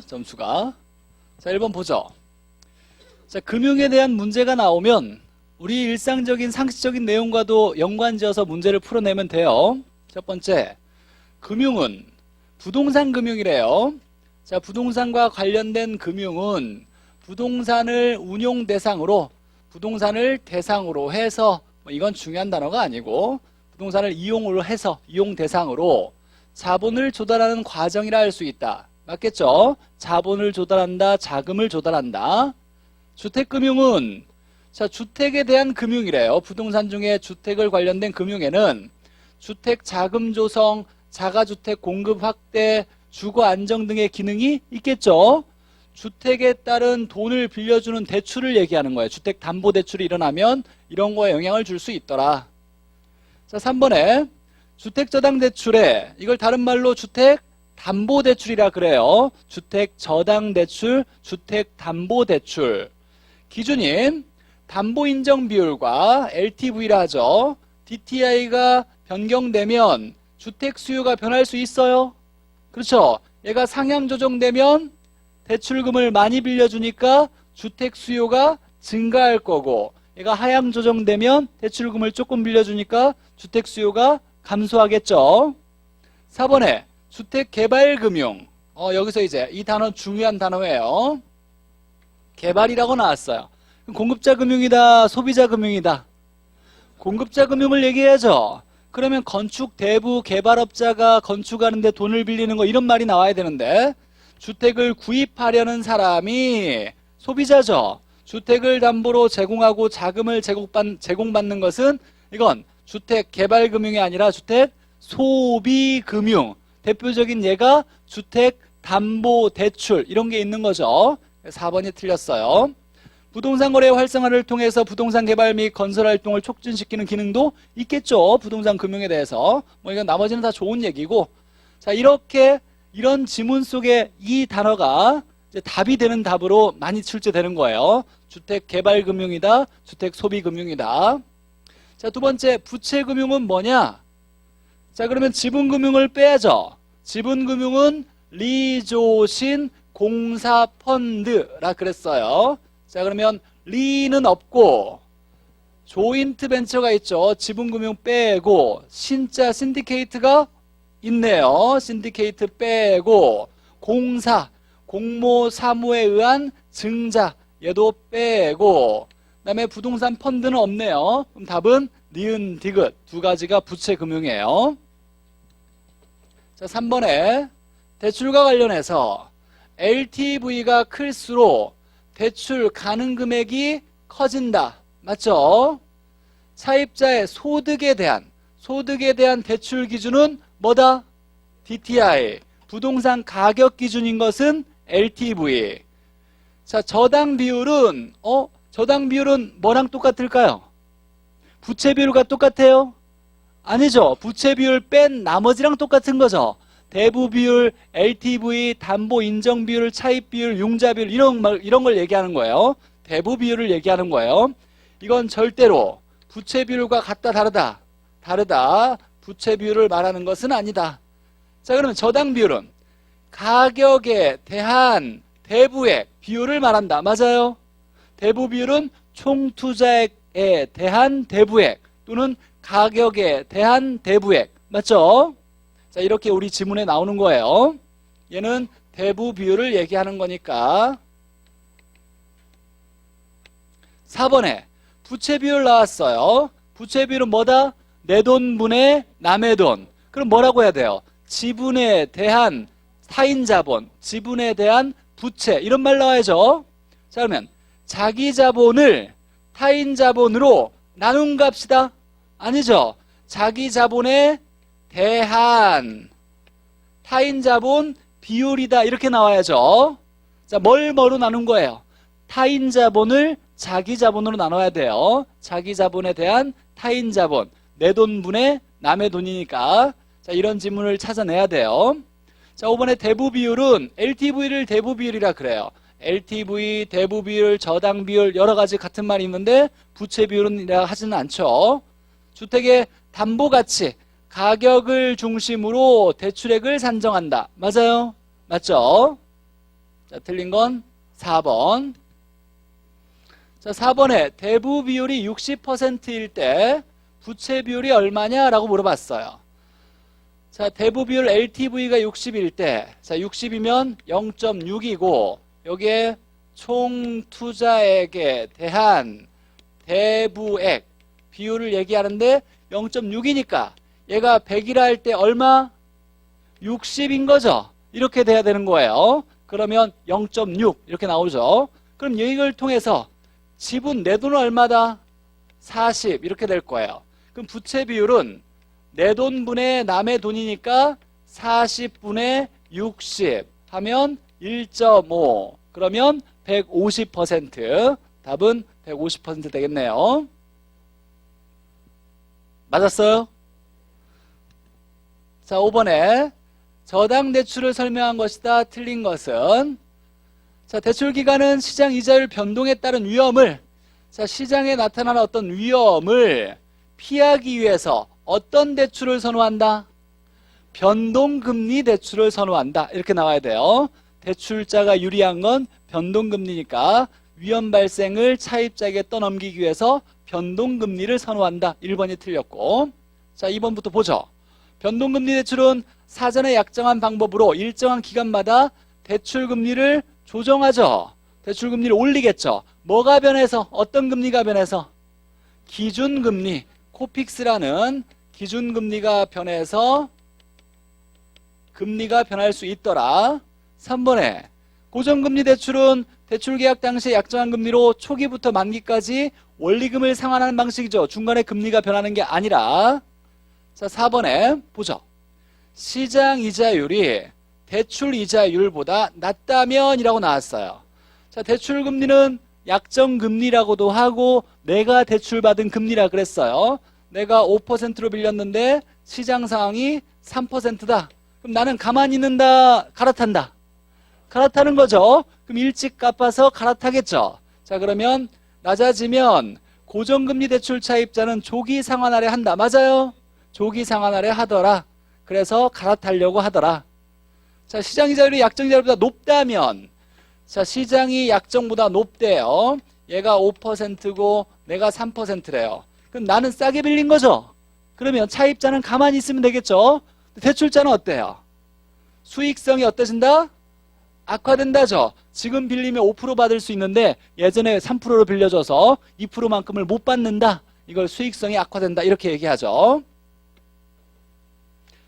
점수가. 자, 1번 보죠. 자, 금융에 대한 문제가 나오면 우리 일상적인 상식적인 내용과도 연관지어서 문제를 풀어내면 돼요. 첫 번째, 금융은 부동산 금융이래요. 자, 부동산과 관련된 금융은 부동산을 운용 대상으로 부동산을 대상으로 해서 뭐 이건 중요한 단어가 아니고 부동산을 이용으로 해서 이용 대상으로 자본을 조달하는 과정이라 할 수 있다. 맞겠죠? 자본을 조달한다, 자금을 조달한다. 주택금융은 자 주택에 대한 금융이래요. 부동산 중에 주택을 관련된 금융에는 주택 자금 조성, 자가주택 공급 확대, 주거 안정 등의 기능이 있겠죠. 주택에 따른 돈을 빌려주는 대출을 얘기하는 거예요. 주택 담보 대출이 일어나면 이런 거에 영향을 줄 수 있더라. 자, 3번에 주택 저당 대출에 이걸 다른 말로 주택 담보 대출이라 그래요. 주택 저당 대출, 주택 담보 대출. 기준인 담보 인정 비율과 LTV라 하죠. DTI가 변경되면 주택 수요가 변할 수 있어요. 그렇죠. 얘가 상향 조정되면 대출금을 많이 빌려주니까 주택 수요가 증가할 거고 얘가 하향 조정되면 대출금을 조금 빌려주니까 주택 수요가 감소하겠죠. 4번에 주택 개발 금융. 어, 여기서 이제 이 단어 중요한 단어예요. 개발이라고 나왔어요. 공급자 금융이다, 소비자 금융이다. 공급자 금융을 얘기해야죠. 그러면 건축 대부 개발업자가 건축하는데 돈을 빌리는 거 이런 말이 나와야 되는데 주택을 구입하려는 사람이 소비자죠. 주택을 담보로 제공하고 자금을 제공받, 제공받는 것은 이건 주택 개발 금융이 아니라 주택 소비 금융. 대표적인 예가 주택 담보 대출 이런 게 있는 거죠. 4번이 틀렸어요. 부동산 거래 활성화를 통해서 부동산 개발 및 건설 활동을 촉진시키는 기능도 있겠죠. 부동산 금융에 대해서. 뭐 이건 나머지는 다 좋은 얘기고. 자, 이렇게 이런 지문 속에 이 단어가 답이 되는 답으로 많이 출제되는 거예요. 주택 개발 금융이다. 주택 소비 금융이다. 자, 두 번째 부채 금융은 뭐냐? 자, 그러면 지분 금융을 빼야죠. 지분 금융은 리조신 공사 펀드라 그랬어요. 자, 그러면 리는 없고 조인트 벤처가 있죠. 지분 금융 빼고 신자 신디케이트가 있네요. 신디케이트 빼고 공사 공모 사무에 의한 증자 얘도 빼고 그다음에 부동산 펀드는 없네요. 그럼 답은 니은 디귿 두 가지가 부채 금융이에요. 자, 3번에 대출과 관련해서 LTV가 클수록 대출 가능 금액이 커진다. 맞죠? 차입자의 소득에 대한 소득에 대한 대출 기준은 뭐다? DTI. 부동산 가격 기준인 것은 LTV. 자, 저당 비율은 어? 저당 비율은 뭐랑 똑같을까요? 부채 비율과 똑같아요? 아니죠. 부채 비율 뺀 나머지랑 똑같은 거죠. 대부 비율, LTV, 담보 인정 비율, 차입 비율, 융자 비율 이런 말 이런 걸 얘기하는 거예요. 대부 비율을 얘기하는 거예요. 이건 절대로 부채 비율과 같다 다르다. 다르다. 부채 비율을 말하는 것은 아니다. 자, 그러면 저당 비율은 가격에 대한 대부액 비율을 말한다. 맞아요? 대부 비율은 총 투자액에 대한 대부액 또는 가격에 대한 대부액. 맞죠? 자, 이렇게 우리 지문에 나오는 거예요. 얘는 대부 비율을 얘기하는 거니까. 4번에 부채 비율 나왔어요. 부채 비율은 뭐다? 내 돈분의 남의 돈. 그럼 뭐라고 해야 돼요? 지분에 대한 타인 자본, 지분에 대한 부채 이런 말 나와야죠. 자 그러면 자기 자본을 타인 자본으로 나눈 값이다? 아니죠. 자기 자본에 대한 타인 자본 비율이다 이렇게 나와야죠. 자, 뭘 뭐로 나눈 거예요? 타인 자본을 자기 자본으로 나눠야 돼요. 자기 자본에 대한 타인 자본. 내 돈분의 남의 돈이니까. 자, 이런 지문을 찾아내야 돼요. 자, 5번에 대부 비율은 LTV를 대부 비율이라 그래요. LTV, 대부 비율, 저당 비율 여러 가지 같은 말이 있는데 부채 비율은 이라 하지는 않죠. 주택의 담보 가치, 가격을 중심으로 대출액을 산정한다. 맞아요? 맞죠? 자, 틀린 건 4번. 자, 4번에 대부 비율이 60%일 때 부채 비율이 얼마냐라고 물어봤어요. 자, 대부 비율 LTV가 60일 때, 자, 60이면 0.6이고, 여기에 총 투자액에 대한 대부액 비율을 얘기하는데 0.6이니까 얘가 100이라 할 때 얼마? 60인 거죠. 이렇게 돼야 되는 거예요. 그러면 0.6 이렇게 나오죠. 그럼 이걸 통해서 지분 내 돈은 얼마다? 40 이렇게 될 거예요. 그럼 부채 비율은 내 돈분의 남의 돈이니까 40분의 60 하면 1.5 그러면 150% 답은 150% 되겠네요. 맞았어요? 자, 5번에 저당 대출을 설명한 것이다. 틀린 것은 자, 대출 기간은 시장 이자율 변동에 따른 위험을 자, 시장에 나타나는 어떤 위험을 피하기 위해서 어떤 대출을 선호한다? 변동금리 대출을 선호한다. 이렇게 나와야 돼요. 대출자가 유리한 건 변동금리니까 위험 발생을 차입자에게 떠넘기기 위해서 변동금리를 선호한다. 1번이 틀렸고. 자, 2번부터 보죠. 변동금리 대출은 사전에 약정한 방법으로 일정한 기간마다 대출금리를 조정하죠. 대출금리를 올리겠죠. 뭐가 변해서? 어떤 금리가 변해서? 기준금리, 코픽스라는 기준금리가 변해서 금리가 변할 수 있더라. 3번에 고정금리 대출은 대출 계약 당시 약정한 금리로 초기부터 만기까지 원리금을 상환하는 방식이죠. 중간에 금리가 변하는 게 아니라 자 4번에 보죠. 시장 이자율이 대출 이자율보다 낮다면 이라고 나왔어요. 자 대출 금리는 약정 금리라고도 하고 내가 대출받은 금리라 그랬어요. 내가 5%로 빌렸는데 시장 상황이 3%다. 그럼 나는 가만히 있는다, 갈아탄다. 갈아타는 거죠. 그럼 일찍 갚아서 갈아타겠죠. 자, 그러면 낮아지면 고정금리 대출 차입자는 조기 상환하려 한다. 맞아요? 조기 상환하려 하더라. 그래서 갈아타려고 하더라. 자, 시장 이자율이 약정 이자율보다 높다면 자, 시장이 약정보다 높대요. 얘가 5%고 내가 3%래요. 그럼 나는 싸게 빌린 거죠. 그러면 차입자는 가만히 있으면 되겠죠. 대출자는 어때요? 수익성이 어떠신다? 악화된다죠. 지금 빌리면 5% 받을 수 있는데 예전에 3%로 빌려줘서 2%만큼을 못 받는다. 이걸 수익성이 악화된다. 이렇게 얘기하죠.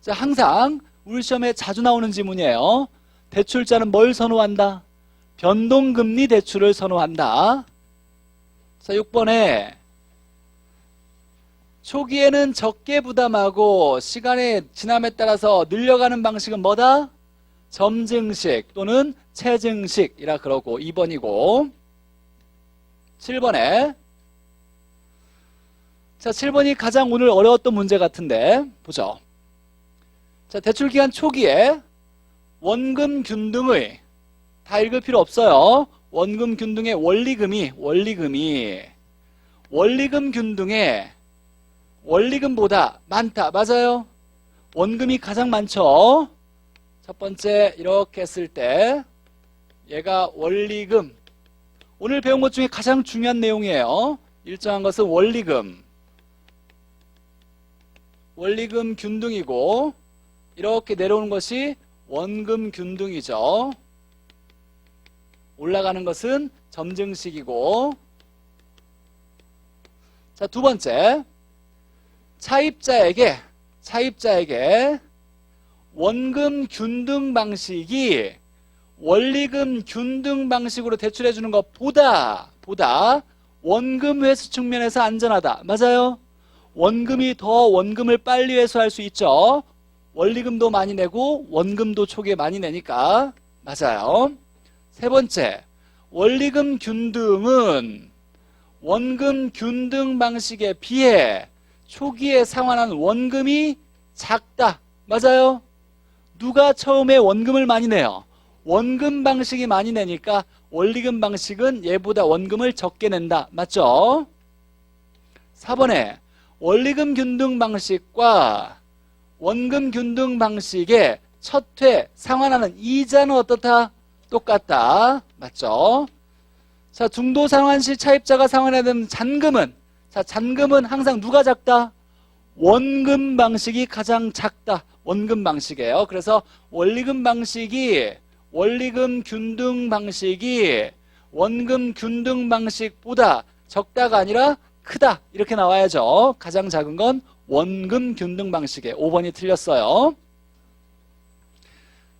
자, 항상 우리 시험에 자주 나오는 지문이에요. 대출자는 뭘 선호한다? 변동금리 대출을 선호한다. 자, 6번에 초기에는 적게 부담하고 시간의 지남에 따라서 늘려가는 방식은 뭐다? 점증식 또는 체증식이라 그러고 2번이고 7번에 자 7번이 가장 오늘 어려웠던 문제 같은데 보죠. 자 대출 기간 초기에 원금 균등의 다 읽을 필요 없어요. 원금 균등의 원리금이 원리금이 원리금 균등의 원리금보다 많다. 맞아요? 원금이 가장 많죠. 첫 번째 이렇게 했을 때 얘가 원리금 오늘 배운 것 중에 가장 중요한 내용이에요. 일정한 것은 원리금 원리금 균등이고 이렇게 내려오는 것이 원금 균등이죠. 올라가는 것은 점증식이고 자, 두 번째 차입자에게 차입자에게 원금 균등 방식이 원리금 균등 방식으로 대출해 주는 것보다 보다 원금 회수 측면에서 안전하다. 맞아요? 원금이 더 원금을 빨리 회수할 수 있죠. 원리금도 많이 내고 원금도 초기에 많이 내니까 맞아요. 세 번째, 원리금 균등은 원금 균등 방식에 비해 초기에 상환한 원금이 작다. 맞아요? 누가 처음에 원금을 많이 내요? 원금 방식이 많이 내니까 원리금 방식은 얘보다 원금을 적게 낸다. 맞죠? 4번에 원리금 균등 방식과 원금 균등 방식의 첫 회 상환하는 이자는 어떻다? 똑같다. 맞죠? 자, 중도 상환 시 차입자가 상환해야 되는 잔금은 자, 잔금은 항상 누가 작다? 원금 방식이 가장 작다. 원금 방식이에요. 그래서 원리금 방식이 원리금 균등 방식이 원금 균등 방식보다 적다가 아니라 크다. 이렇게 나와야죠. 가장 작은 건 원금 균등 방식에 5번이 틀렸어요.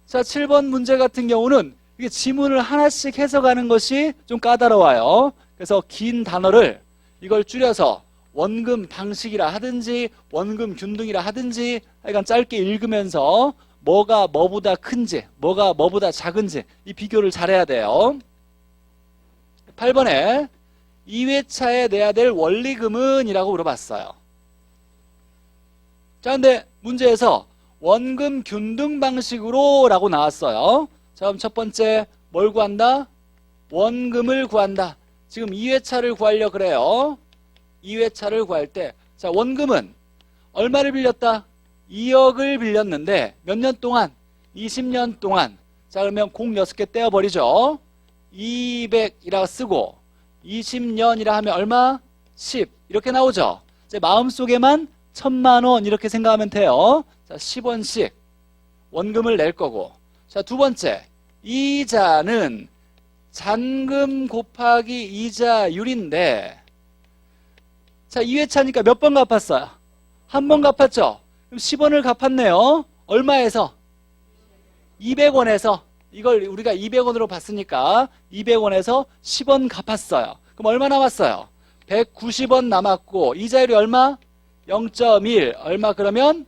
자, 7번 문제 같은 경우는 이게 지문을 하나씩 해석하는 것이 좀 까다로워요. 그래서 긴 단어를 이걸 줄여서 원금 방식이라 하든지 원금 균등이라 하든지 하여간 짧게 읽으면서 뭐가 뭐보다 큰지 뭐가 뭐보다 작은지 이 비교를 잘해야 돼요. 8번에 2회차에 내야 될 원리금은 이라고 물어봤어요. 자, 근데 문제에서 원금 균등 방식으로 라고 나왔어요. 자, 그럼 첫 번째 뭘 구한다? 원금을 구한다. 지금 2회차를 구하려 그래요. 2회차를 구할 때, 자, 원금은 얼마를 빌렸다? 2억을 빌렸는데 몇 년 동안? 20년 동안. 자, 그러면 공 6개 떼어버리죠. 200이라 쓰고 20년이라 하면 얼마? 10. 이렇게 나오죠. 이제 마음속에만 천만 원 이렇게 생각하면 돼요. 자, 10원씩 원금을 낼 거고. 자, 두 번째. 이자는 잔금 곱하기 이자율인데 자, 2회차니까 몇 번 갚았어요? 한 번 갚았죠? 그럼 10원을 갚았네요. 얼마에서? 200원에서 이걸 우리가 200원으로 봤으니까 200원에서 10원 갚았어요. 그럼 얼마 남았어요? 190원 남았고 이자율이 얼마? 0.1 얼마 그러면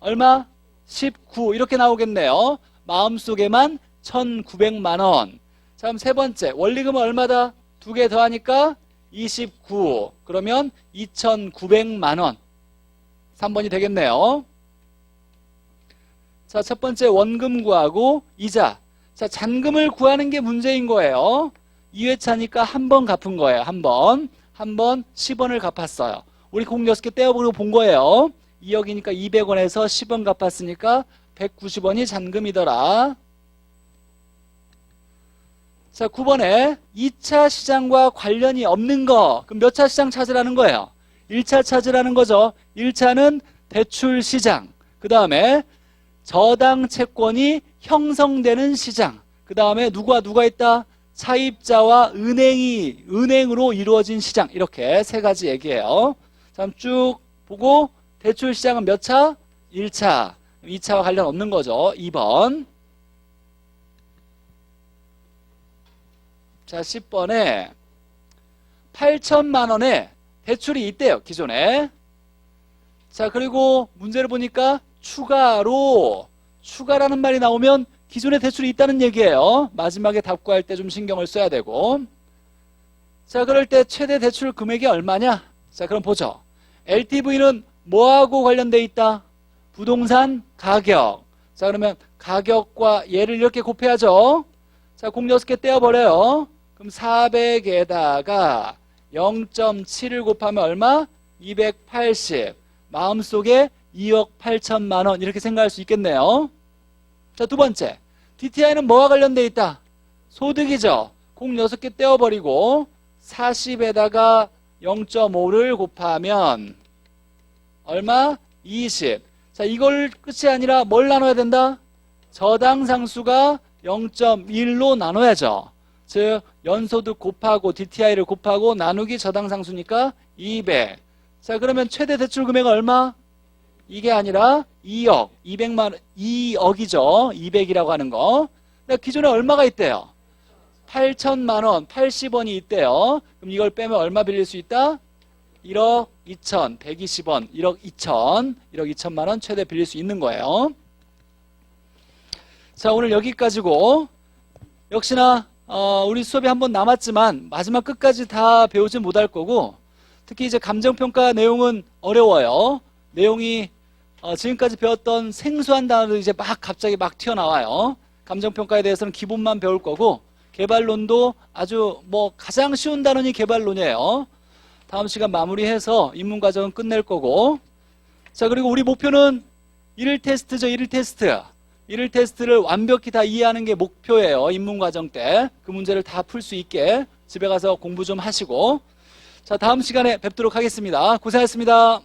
얼마? 19 이렇게 나오겠네요. 마음속에만 1,900만 원. 자, 그럼 세 번째 원리금은 얼마다? 두 개 더하니까 29 그러면 2,900만 원. 3번이 되겠네요. 자, 첫 번째 원금 구하고 이자. 자, 잔금을 구하는 게 문제인 거예요. 2회차니까 한 번 갚은 거예요. 한 번. 한 번 10원을 갚았어요. 우리 공 6개 떼어보고 본 거예요. 2억이니까 200원에서 10원 갚았으니까 190원이 잔금이더라. 자, 9번에 2차 시장과 관련이 없는 거. 그럼 몇 차 시장 찾으라는 거예요? 1차 찾으라는 거죠. 1차는 대출 시장. 그 다음에 저당 채권이 형성되는 시장. 그 다음에 누가 누가 있다? 차입자와 은행이 은행으로 이루어진 시장. 이렇게 세 가지 얘기예요. 쭉 보고 대출 시장은 몇 차? 1차. 2차와 관련 없는 거죠. 2번. 자, 10번에 8천만 원에 대출이 있대요. 기존에. 자, 그리고 문제를 보니까 추가로 추가라는 말이 나오면 기존에 대출이 있다는 얘기예요. 마지막에 답 구할 때 좀 신경을 써야 되고. 자, 그럴 때 최대 대출 금액이 얼마냐? 자, 그럼 보죠. LTV는 뭐하고 관련돼 있다? 부동산 가격. 자, 그러면 가격과 얘를 이렇게 곱해야죠. 자, 공 6개 떼어버려요. 그럼 400에다가 0.7을 곱하면 얼마? 280. 마음속에 2억 8천만 원 이렇게 생각할 수 있겠네요. 자, 두 번째. DTI는 뭐와 관련돼 있다? 소득이죠. 공 6개 떼어버리고 40에다가 0.5를 곱하면 얼마? 20. 자, 이걸 끝이 아니라 뭘 나눠야 된다? 저당 상수가 0.1로 나눠야죠. 즉 연소득 곱하고 DTI를 곱하고 나누기 저당 상수니까 200. 자, 그러면 최대 대출 금액은 얼마? 이게 아니라 2억, 200만 원, 2억이죠. 200이라고 하는 거. 기존에 얼마가 있대요? 8천만 원, 80원이 있대요. 그럼 이걸 빼면 얼마 빌릴 수 있다? 1억 2천, 120원, 1억 2천, 1억 2천만 원 최대 빌릴 수 있는 거예요. 자, 오늘 여기까지고 역시나 어, 우리 수업이 한 번 남았지만 마지막 끝까지 다 배우지 못할 거고 특히 이제 감정평가 내용은 어려워요. 내용이 어, 지금까지 배웠던 생소한 단어들이 이제 막 갑자기 막 튀어나와요. 감정평가에 대해서는 기본만 배울 거고 개발론도 아주 뭐 가장 쉬운 단원이 개발론이에요. 다음 시간 마무리해서 입문 과정은 끝낼 거고 자 그리고 우리 목표는 1일 테스트죠 1일 테스트 일일 테스트를 완벽히 다 이해하는 게 목표예요. 입문 과정 때. 그 문제를 다 풀 수 있게 집에 가서 공부 좀 하시고. 자, 다음 시간에 뵙도록 하겠습니다. 고생하셨습니다.